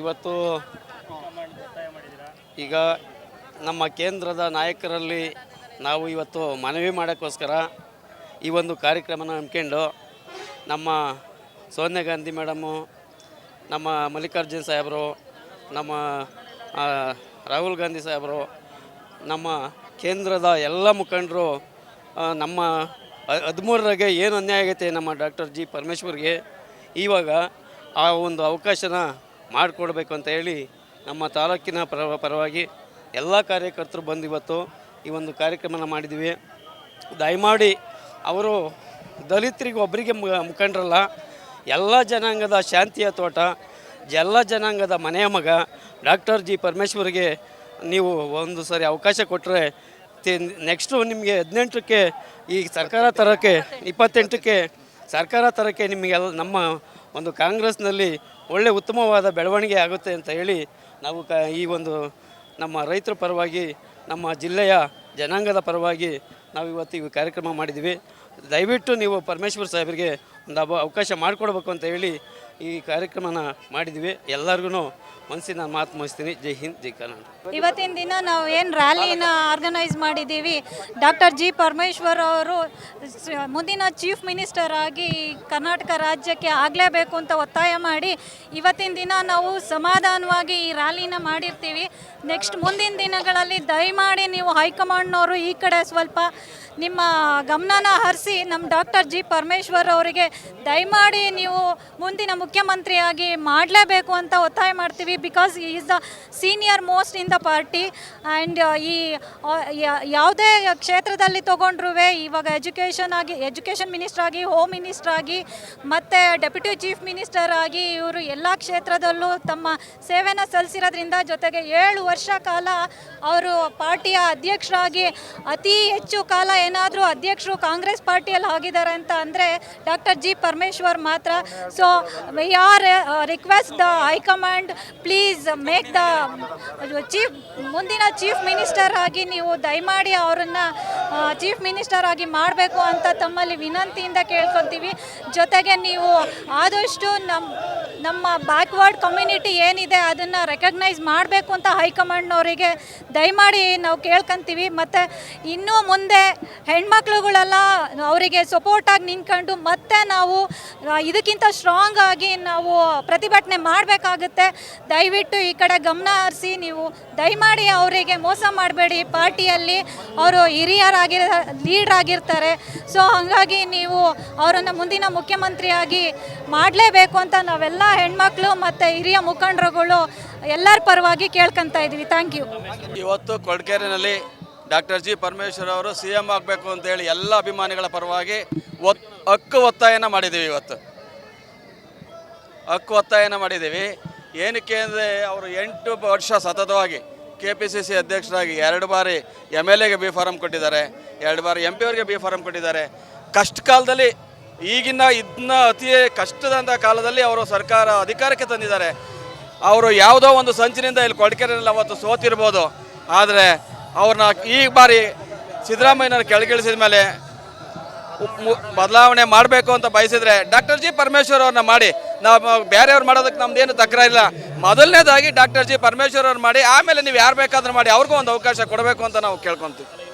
ಇವತ್ತು ಈಗ ನಮ್ಮ ಕೇಂದ್ರದ ನಾಯಕರಲ್ಲಿ ನಾವು ಇವತ್ತು ಮನವಿ ಮಾಡೋಕ್ಕೋಸ್ಕರ ಈ ಒಂದು ಕಾರ್ಯಕ್ರಮನ ಹಮ್ಮಿಕೊಂಡು ನಮ್ಮ ಸೋನಿಯಾ ಗಾಂಧಿ ಮೇಡಮು, ನಮ್ಮ ಮಲ್ಲಿಕಾರ್ಜುನ್ ಸಾಹೇಬರು, ನಮ್ಮ ರಾಹುಲ್ ಗಾಂಧಿ ಸಾಹೇಬರು, ನಮ್ಮ ಕೇಂದ್ರದ ಎಲ್ಲ ಮುಖಂಡರು ನಮ್ಮ ಹದಿಮೂರರಾಗೆ ಏನು ಅನ್ಯಾಯ ಆಗೈತೆ ನಮ್ಮ ಡಾಕ್ಟರ್ ಜಿ ಪರಮೇಶ್ವರ್ಗೆ, ಇವಾಗ ಆ ಒಂದು ಅವಕಾಶನ ಮಾಡಿಕೊಡ್ಬೇಕು ಅಂತ ಹೇಳಿ ನಮ್ಮ ತಾಲೂಕಿನ ಪರ, ಪರವಾಗಿ ಎಲ್ಲ ಕಾರ್ಯಕರ್ತರು ಬಂದು ಇವತ್ತು ಈ ಒಂದು ಕಾರ್ಯಕ್ರಮನ ಮಾಡಿದ್ವಿ ದಯಮಾಡಿ ಅವರು ದಲಿತರಿಗೆ ಒಬ್ಬರಿಗೆ ಮುಖಂಡರಲ್ಲ, ಎಲ್ಲ ಜನಾಂಗದ ಶಾಂತಿಯ ತೋಟ, ಎಲ್ಲ ಜನಾಂಗದ ಮನೆಯ ಮಗ, ಡಾಕ್ಟರ್ ಜಿ ಪರಮೇಶ್ವರ್ಗೆ ನೀವು ಒಂದು ಸಾರಿ ಅವಕಾಶ ಕೊಟ್ಟರೆ ನೆಕ್ಸ್ಟು ನಿಮಗೆ ಹದಿನೆಂಟಕ್ಕೆ ಈ ಸರ್ಕಾರ ತರೋಕ್ಕೆ, ಇಪ್ಪತ್ತೆಂಟಕ್ಕೆ ಸರ್ಕಾರ ತರೋಕ್ಕೆ ನಿಮಗೆಲ್ಲ ನಮ್ಮ ಒಂದು ಕಾಂಗ್ರೆಸ್ನಲ್ಲಿ ಒಳ್ಳೆ ಉತ್ತಮವಾದ ಬೆಳವಣಿಗೆ ಆಗುತ್ತೆ ಅಂತ ಹೇಳಿ ನಾವು ಕ ಈ ಒಂದು ನಮ್ಮ ರೈತರ ಪರವಾಗಿ, ನಮ್ಮ ಜಿಲ್ಲೆಯ ಜನಾಂಗದ ಪರವಾಗಿ ನಾವು ಇವತ್ತು ಈ ಕಾರ್ಯಕ್ರಮ ಮಾಡಿದ್ದೀವಿ. ದಯವಿಟ್ಟು ನೀವು ಪರಮೇಶ್ವರ್ ಸಾಹೇಬರಿಗೆ ಒಂದು ಅವ, ಅವಕಾಶ ಮಾಡಿಕೊಡ್ಬೇಕು ಅಂತ ಹೇಳಿ ಈ ಕಾರ್ಯಕ್ರಮನ ಮಾಡಿದ್ವಿ ಎಲ್ಲರಿಗೂ ಮನಸ್ಸಿನ ಮಾತು ಮುಗಿಸ್ತೀನಿ. ಜೈ ಹಿಂದ್, ಜೈ ಕರ್ನಾಟಕ. ಇವತ್ತಿನ ದಿನ ನಾವು ಏನು ರ್ಯಾಲಿನ ಆರ್ಗನೈಸ್ ಮಾಡಿದ್ದೀವಿ. ಡಾಕ್ಟರ್ ಜಿ ಪರಮೇಶ್ವರ್ ಅವರು ಮುಂದಿನ ಚೀಫ್ ಮಿನಿಸ್ಟರ್ ಆಗಿ ಕರ್ನಾಟಕ ರಾಜ್ಯಕ್ಕೆ ಆಗಲೇಬೇಕು ಅಂತ ಒತ್ತಾಯ ಮಾಡಿ ಇವತ್ತಿನ ದಿನ ನಾವು ಸಮಾಧಾನವಾಗಿ ಈ ರ್ಯಾಲಿನ ಮಾಡಿರ್ತೀವಿ. ನೆಕ್ಸ್ಟ್ ಮುಂದಿನ ದಿನಗಳಲ್ಲಿ ದಯಮಾಡಿ ನೀವು ಹೈಕಮಾಂಡ್ನವರು ಈ ಕಡೆ ಸ್ವಲ್ಪ ನಿಮ್ಮ ಗಮನನ ಹರಿಸಿ ನಮ್ಮ ಡಾಕ್ಟರ್ ಜಿ ಪರಮೇಶ್ವರ್ ಅವರಿಗೆ ದಯಮಾಡಿ ನೀವು ಮುಂದಿನ ಮುಖ್ಯಮಂತ್ರಿಯಾಗಿ ಮಾಡಲೇಬೇಕು ಅಂತ ಒತ್ತಾಯ ಮಾಡ್ತೀವಿ because is the senior most in the party and ಈ ಯಾವುದೇ ಕ್ಷೇತ್ರದಲ್ಲಿ ತೊಗೊಂಡ್ರೂ ಇವಾಗ ಎಜುಕೇಷನ್ ಆಗಿ ಎಜುಕೇಷನ್ ಮಿನಿಸ್ಟರ್ ಆಗಿ ಹೋಮ್ ಮಿನಿಸ್ಟರ್ ಆಗಿ, ಮತ್ತು ಡೆಪ್ಯೂಟಿ ಚೀಫ್ ಮಿನಿಸ್ಟರ್ ಆಗಿ ಇವರು ಎಲ್ಲ ಕ್ಷೇತ್ರದಲ್ಲೂ ತಮ್ಮ ಸೇವೆನ ಸಲ್ಲಿಸಿರೋದ್ರಿಂದ ಜೊತೆಗೆ ಏಳು ವರ್ಷ ಕಾಲ ಅವರು ಪಾರ್ಟಿಯ ಅಧ್ಯಕ್ಷರಾಗಿ ಅತಿ ಹೆಚ್ಚು ಕಾಲ ಏನಾದರೂ ಅಧ್ಯಕ್ಷರು ಕಾಂಗ್ರೆಸ್ ಪಾರ್ಟಿಯಲ್ಲಿ ಆಗಿದ್ದಾರೆ ಅಂತ ಅಂದರೆ ಡಾಕ್ಟರ್ ಜಿ ಪರಮೇಶ್ವರ್ ಮಾತ್ರ. So we are request the high command please make the chief ಮುಂದಿನ ಚೀಫ್ ಮಿನಿಸ್ಟರ್ ಆಗಿ ನೀವು ದಯಮಾಡಿ ಅವರನ್ನು ಚೀಫ್ ಮಿನಿಸ್ಟರ್ ಆಗಿ ಮಾಡಬೇಕು ಅಂತ ತಮ್ಮಲ್ಲಿ ವಿನಂತಿಯಿಂದ ಕೇಳ್ಕೊತೀವಿ. ಜೊತೆಗೆ ನೀವು ಆದಷ್ಟು ನಮ್ಮ ನಮ್ಮ ಬ್ಯಾಕ್ವರ್ಡ್ ಕಮ್ಯುನಿಟಿ ಏನಿದೆ ಅದನ್ನು ರೆಕಗ್ನೈಸ್ ಮಾಡಬೇಕು ಅಂತ ಹೈಕಮಾಂಡ್ನವರಿಗೆ ದಯಮಾಡಿ ನಾವು ಕೇಳ್ಕೊಂತೀವಿ. ಮತ್ತು ಇನ್ನೂ ಮುಂದೆ ಹೆಣ್ಮಕ್ಳುಗಳೆಲ್ಲ ಅವರಿಗೆ ಸಪೋರ್ಟಾಗಿ ನಿಂತ್ಕೊಂಡು ಮತ್ತೆ ನಾವು ಇದಕ್ಕಿಂತ ಸ್ಟ್ರಾಂಗ್ ಆಗಿ ನಾವು ಪ್ರತಿಭಟನೆ ಮಾಡಬೇಕಾಗುತ್ತೆ. ದಯವಿಟ್ಟು ಈ ಕಡೆ ಗಮನ ಹರಿಸಿ, ನೀವು ದಯಮಾಡಿ ಅವರಿಗೆ ಮೋಸ ಮಾಡಬೇಡಿ. ಪಾರ್ಟಿಯಲ್ಲಿ ಅವರು ಹಿರಿಯರಾಗಿ ಲೀಡರ್ ಆಗಿರ್ತಾರೆ. ಸೊ ಹಾಗಾಗಿ ನೀವು ಅವರನ್ನು ಮುಂದಿನ ಮುಖ್ಯಮಂತ್ರಿಯಾಗಿ ಮಾಡಲೇಬೇಕು ಅಂತ ನಾವೆಲ್ಲ ಹೆಣ್ಮಕ್ಳು ಮತ್ತು ಹಿರಿಯ ಮುಖಂಡರುಗಳು ಎಲ್ಲರ ಪರವಾಗಿ ಕೇಳ್ಕೊತಾ ಇದ್ದೀವಿ. ಥ್ಯಾಂಕ್ ಯು ಇವತ್ತು ಕೊಡ್ಕೇರಿನಲ್ಲಿ ಡಾಕ್ಟರ್ ಜಿ ಪರಮೇಶ್ವರ್ ಅವರು ಸಿ ಎಂ ಆಗಬೇಕು ಅಂತೇಳಿ ಎಲ್ಲ ಅಭಿಮಾನಿಗಳ ಪರವಾಗಿ ಒತ್ ಹಕ್ಕು ಒತ್ತಾಯನ ಮಾಡಿದ್ದೀವಿ ಇವತ್ತು. ಹಕ್ಕು ಒತ್ತಾಯನ ಮಾಡಿದ್ದೀವಿ. ಏನಕ್ಕೆ ಅಂದರೆ ಅವರು ಎಂಟು ವರ್ಷ ಸತತವಾಗಿ ಕೆ ಪಿ ಸಿ ಸಿ ಅಧ್ಯಕ್ಷರಾಗಿ ಎರಡು ಬಾರಿ ಎಂ ಎಲ್ ಎಗೆ ಬಿ ಫಾರಂ ಕೊಟ್ಟಿದ್ದಾರೆ, ಎರಡು ಬಾರಿ ಎಂ ಪಿ ಅವರಿಗೆ ಬಿ ಫಾರಂ ಕೊಟ್ಟಿದ್ದಾರೆ. ಕಷ್ಟ ಕಾಲದಲ್ಲಿ ಈಗಿನ ಇದನ್ನ ಅತಿ ಕಷ್ಟದಂಥ ಕಾಲದಲ್ಲಿ ಅವರು ಸರ್ಕಾರ ಅಧಿಕಾರಕ್ಕೆ ತಂದಿದ್ದಾರೆ. ಅವರು ಯಾವುದೋ ಒಂದು ಸಂಚಿನಿಂದ ಇಲ್ಲಿ ಕೊಡಕೆರೆಯಲ್ಲಿ ಅವತ್ತು ಸೋತಿರ್ಬೋದು. ಆದರೆ ಅವ್ರನ್ನ ಈ ಬಾರಿ ಸಿದ್ದರಾಮಯ್ಯನವ್ರು ಕೆಳಗಿಳಿಸಿದ ಮೇಲೆ ಬದಲಾವಣೆ ಮಾಡಬೇಕು ಅಂತ ಬಯಸಿದರೆ ಡಾಕ್ಟರ್ ಜಿ ಪರಮೇಶ್ವರ್ ಅವ್ರನ್ನ ಮಾಡಿ, ನಾವು ಬೇರೆಯವ್ರು ಮಾಡೋದಕ್ಕೆ ನಮ್ದೇನು ಇಲ್ಲ. ಮೊದಲನೇದಾಗಿ ಡಾಕ್ಟರ್ ಜಿ ಪರಮೇಶ್ವರ್ ಅವ್ರನ್ನ ಮಾಡಿ, ಆಮೇಲೆ ನೀವು ಯಾರು ಬೇಕಾದ್ರೂ ಮಾಡಿ, ಅವ್ರಿಗೂ ಒಂದು ಅವಕಾಶ ಕೊಡಬೇಕು ಅಂತ ನಾವು ಕೇಳ್ಕೊಂತೀವಿ.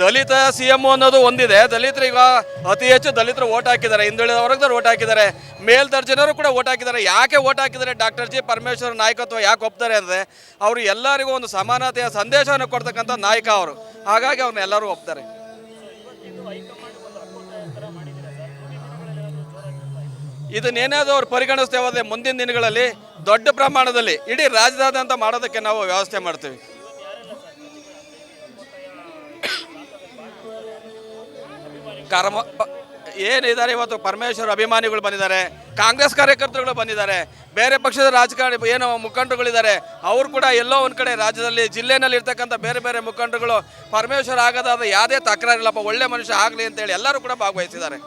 ದಲಿತ ಸಿ ಎಂ ಅನ್ನೋದು ಒಂದಿದೆ. ಈಗ ಅತಿ ಹೆಚ್ಚು ದಲಿತರು ಓಟ್ ಹಾಕಿದ್ದಾರೆ. ಹಿಂದುಳಿದ ವರ್ಗದವ್ರು ಓಟ್ ಹಾಕಿದ್ದಾರೆ. ಮೇಲ್ದರ್ಜೆನವರು ಕೂಡ ಓಟ್ ಹಾಕಿದ್ದಾರೆ. ಯಾಕೆ ಓಟ್ ಹಾಕಿದ್ದಾರೆ? ಡಾಕ್ಟರ್ ಜಿ ಪರಮೇಶ್ವರ್ ನಾಯಕತ್ವ ಯಾಕೆ ಒಪ್ತಾರೆ ಅಂದರೆ, ಅವರು ಎಲ್ಲರಿಗೂ ಒಂದು ಸಮಾನತೆಯ ಸಂದೇಶವನ್ನು ಕೊಡ್ತಕ್ಕಂಥ ನಾಯಕ ಅವರು. ಹಾಗಾಗಿ ಅವ್ರನ್ನ ಎಲ್ಲರೂ ಒಪ್ತಾರೆ. ಇದನ್ನೇನಾದರೂ ಅವ್ರು ಪರಿಗಣಿಸ್ತೇವೆ ಮುಂದಿನ ದಿನಗಳಲ್ಲಿ ದೊಡ್ಡ ಪ್ರಮಾಣದಲ್ಲಿ ಇಡೀ ರಾಜ್ಯದಾದ್ಯಂತ ಮಾಡೋದಕ್ಕೆ ನಾವು ವ್ಯವಸ್ಥೆ ಮಾಡ್ತೀವಿ. ಕರ್ಮ ಏನಿದ್ದಾರೆ ಇವತ್ತು ಪರಮೇಶ್ವರ್ ಅಭಿಮಾನಿಗಳು ಬಂದಿದ್ದಾರೆ, ಕಾಂಗ್ರೆಸ್ ಕಾರ್ಯಕರ್ತರುಗಳು ಬಂದಿದ್ದಾರೆ, ಬೇರೆ ಪಕ್ಷದ ರಾಜಕಾರಣಿ, ಏನೋ ಮುಖಂಡರುಗಳಿದ್ದಾರೆ, ಅವರು ಕೂಡ ಎಲ್ಲೋ ಒಂದು ಕಡೆ ರಾಜ್ಯದಲ್ಲಿ, ಜಿಲ್ಲೆನಲ್ಲಿ ಇರ್ತಕ್ಕಂಥ ಬೇರೆ ಬೇರೆ ಮುಖಂಡರುಗಳು ಪರಮೇಶ್ವರ್ ಆಗದಾದ ಯಾವುದೇ ತಕರಾರಿಲ್ಲಪ್ಪ, ಒಳ್ಳೆ ಮನುಷ್ಯ ಆಗಲಿ ಅಂತೇಳಿ ಎಲ್ಲರೂ ಕೂಡ ಭಾಗವಹಿಸಿದ್ದಾರೆ.